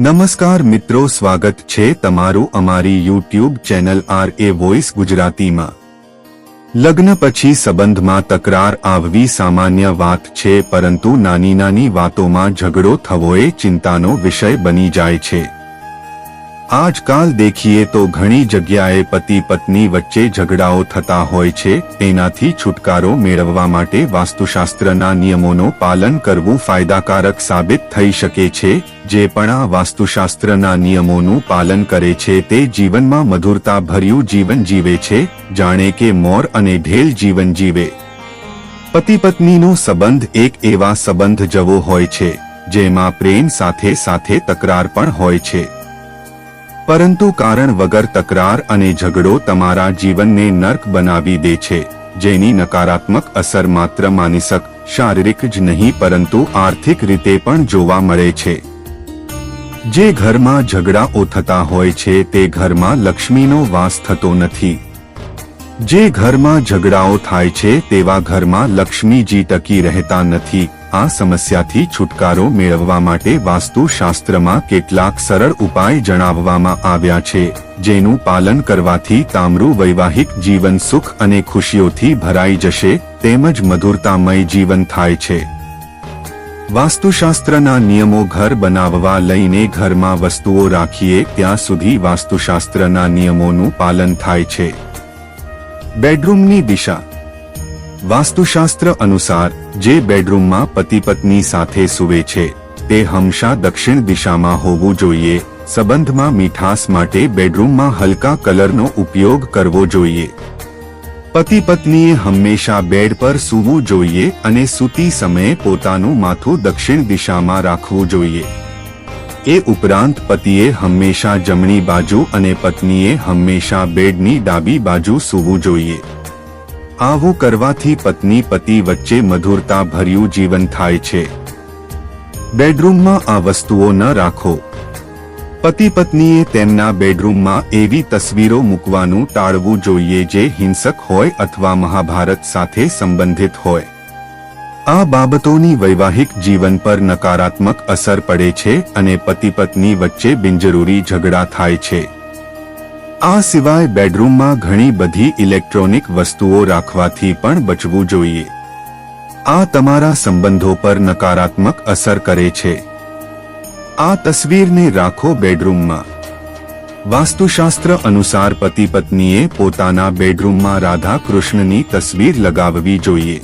નમસ્કાર મિત્રો, સ્વાગત છે તમારું અમારી YouTube channel R A voice ગુજરાતીમાં. લગ્ન પછી સંબંધમાં તકરાર આવવી સામાન્ય વાત છે, પરંતુ નાની નાની વાતોમાં ઝઘડો થવો એ ચિંતાનો વિષય બની જાય છે. આજકાલ દેખીએ તો ઘણી જગ્યાએ પતિ પત્ની વચ્ચે ઝઘડાઓ થતા હોય છે, તેનાથી છુટકારો મેળવવા માટે વાસ્તુશાસ્ત્રના નિયમોનું પાલન કરવું ફાયદાકારક સાબિત થઈ શકે છે, જે પણ આ વાસ્તુશાસ્ત્રના નિયમોનું પાલન કરે છે તે જીવનમાં મધુરતા ભર્યું જીવન જીવે છે, જાણે કે મોર અને ઢેલ જીવન જીવે. પતિ પત્નીનો સંબંધ એક એવા સંબંધ જેવો હોય છે, જેમાં પ્રેમ સાથે સાથે તકરાર પણ હોય છે. પરંતુ કારણ વગર તકરાર અને ઝઘડો તમારા જીવનને નર્ક બનાવી દે છે, જેની નકારાત્મક અસર માત્ર માનસિક, શારીરિક જ નહીં પરંતુ આર્થિક રીતે પણ જોવા મળે છે. જે ઘરમાં ઝઘડાઓ થતા હોય છે તે ઘરમાં લક્ષ્મીનો વાસ થતો નથી. જે ઘરમાં ઝઘડાઓ થાય છે તેવા ઘરમાં લક્ષ્મીજી ટકી રહેતા નથી. આ સમસ્યાથી છુટકારો મેળવવા માટે વાસ્તુશાસ્ત્રમાં કેટલાક સરળ ઉપાય જણાવવામાં આવ્યા છે, જેનું પાલન કરવાથી તામરું વૈવાહિક જીવન સુખ અને ખુશીઓથી ભરાઈ જશે, તેમજ મધુરતામય જીવન થાય છે. વાસ્તુશાસ્ત્રના નિયમો ઘર બનાવવા લઈને ઘરમાં વસ્તુઓ રાખીએ ત્યાં સુધી વાસ્તુશાસ્ત્રના નિયમોનું પાલન થાય છે. બેડરૂમની દિશા વાસ્તુશાસ્ત્ર અનુસાર, જે બેડરૂમમાં પતિ પત્ની સાથે સૂવે છે, તે હંમેશા દક્ષિણ દિશામાં હોવું જોઈએ, સંબંધમાં મીઠાસ માટે બેડરૂમમાં હલકા કલરનો ઉપયોગ કરવો જોઈએ. પતિ પત્નીએ હંમેશા બેડ પર સૂવું જોઈએ અને સૂતી સમયે પોતાનું માથું દક્ષિણ દિશામાં રાખવું જોઈએ. એ ઉપરાંત પતિએ હંમેશા જમણી બાજુ અને પત્નીએ હંમેશા બેડની ડાબી બાજુ સૂવું જોઈએ. આવું કરવાથી પત્ની પતિ વચ્ચે મધુરતા ભર્યું જીવન થાય છે. બેડરૂમમાં આ વસ્તુઓ ન રાખો. પતિ પત્નીએ તેમના બેડરૂમમાં એવી તસવીરો મૂકવાનું ટાળવું જોઈએ જે હિંસક હોય અથવા મહાભારત સાથે સંબંધિત હોય. આ બાબતોની વૈવાહિક જીવન પર નકારાત્મક અસર પડે છે અને પતિ પત્ની વચ્ચે બિનજરૂરી ઝઘડા થાય છે. આ સિવાય બેડરૂમમાં ઘણી બધી ઇલેક્ટ્રોનિક વસ્તુઓ રાખવાથી પણ બચવું જોઈએ. આ તમારા સંબંધો પર નકારાત્મક અસર કરે છે. આ તસવીરને રાખો બેડરૂમમાં. વાસ્તુશાસ્ત્ર અનુસાર પતિ પત્નીએ પોતાના બેડરૂમમાં રાધા કૃષ્ણની તસવીર લગાવવી જોઈએ.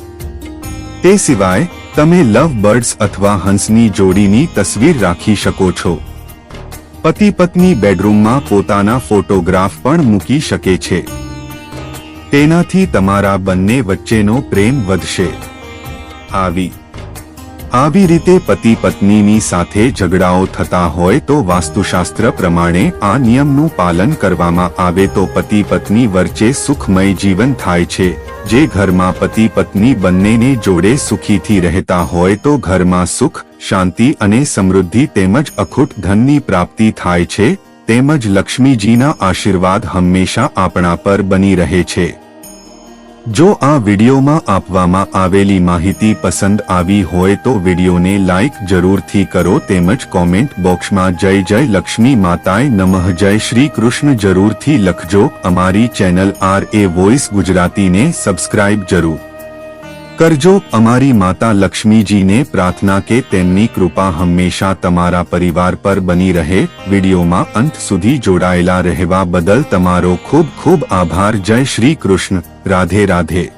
તે સિવાય, તમે લવ બર્ડ્સ અથવા હંસની જોડીની તસવીર રાખી શકો છો. પતિ પત્ની બેડરૂમમાં પોતાના ફોટોગ્રાફ પણ મૂકી શકે છે. તેનાથી તમારા બંને વચ્ચેનો પ્રેમ વધશે. આવી આવી રીતે પતિ પત્નીની સાથે ઝઘડાઓ થતા હોય તો વાસ્તુશાસ્ત્ર પ્રમાણે આ નિયમનું પાલન કરવામાં આવે તો પતિ પત્ની વચ્ચે સુખમય જીવન થાય છે. જે ઘરમાં પતિ પત્ની બંનેને જોડે સુખીથી રહેતા હોય તો ઘરમાં સુખ, શાંતિ અને સમૃદ્ધિ તેમજ અખૂટ ધનની પ્રાપ્તિ થાય છે. તેમજ લક્ષ્મીજીના આશીર્વાદ હંમેશા આપણા પર બની રહે છે. જો આ વિડીયોમાં આપવામાં આવેલી માહિતી પસંદ આવી હોય તો વિડીયોને લાઇક જરૂરથી કરો તેમજ કોમેન્ટ બોક્સમાં જય જય લક્ષ્મી માતાએ નમઃ જય શ્રી કૃષ્ણ જરૂરથી લખજો. અમારી ચેનલ આર એ વોઇસ ગુજરાતીને સબસ્ક્રાઇબ જરૂર કરજો. અમારી માતા લક્ષ્મીજીને પ્રાર્થના કે તેમની કૃપા હંમેશા તમારા પરિવાર પર બની રહે. વિડીયોમાં અંત સુધી જોડાયેલા રહેવા બદલ તમારો ખૂબ ખૂબ આભાર. જય શ્રી કૃષ્ણ. રાધે રાધે.